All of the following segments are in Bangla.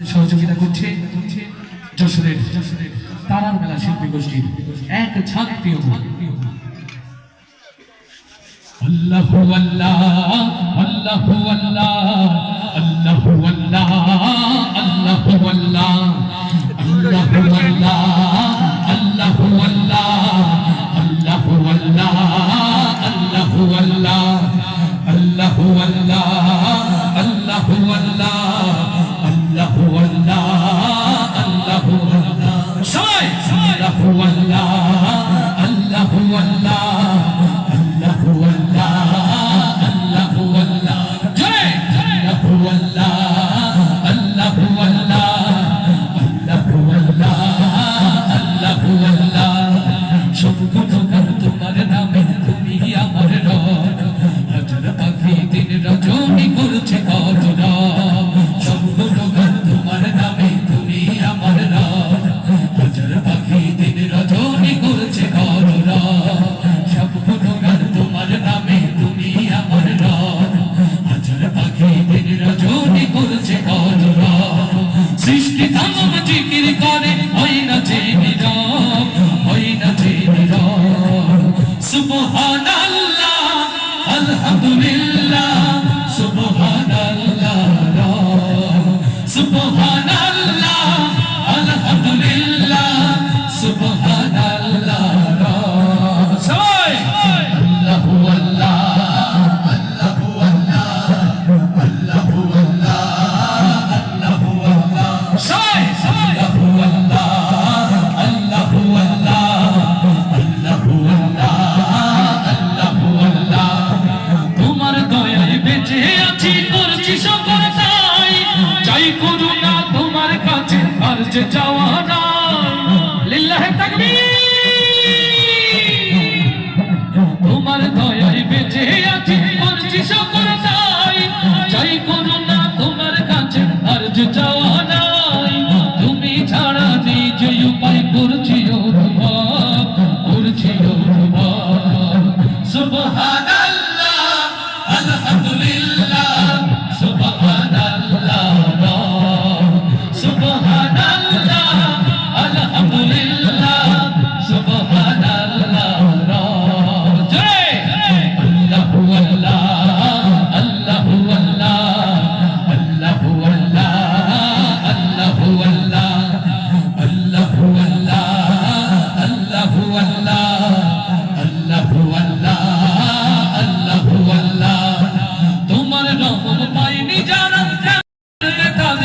সহযোগিতা করছে যশোরের তারার মেলা শিল্পী গোষ্ঠীর এক ঝাঁক প্রিয় আল্লাহ আল্লাহ আল্লাহ আল্লাহ আল্লাহ আল্লাহ আল্লাহ আল্লাহ আল্লাহ আল্লাহ আল্লাহ আল্লাহ আল্লাহ আল্লাহ আল্লাহ আল্লাহ আল্লাহ আল্লাহ আল্লাহ সৃষ্টি ধাম জিকির করে ওই নাচে নীরব ওই নাচে নীরব সুবহানাল্লাহ আলহামদুলিল্লাহ। to tell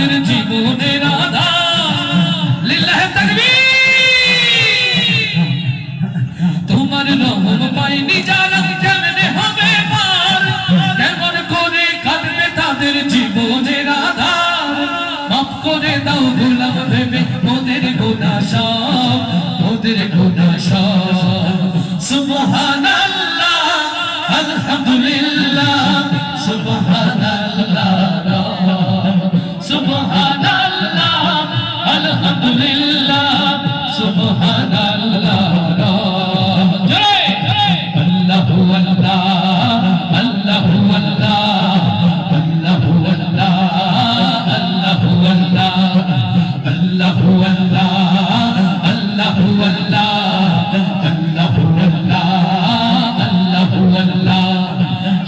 আমাদের জীবনের আধা লিল্লাহ তাকবীর। তোমার রহম পাইনি যারা কেমনে হবে পার? কেমন করে কাটবে তাদের জীবনের আধা মাফ করে দাও গোলাম ভেবে ওদের গোনা সব ওদের গোনা সব। সুবহানাল্লাহ, আলহামদুলিল্লাহ।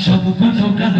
Só por o caso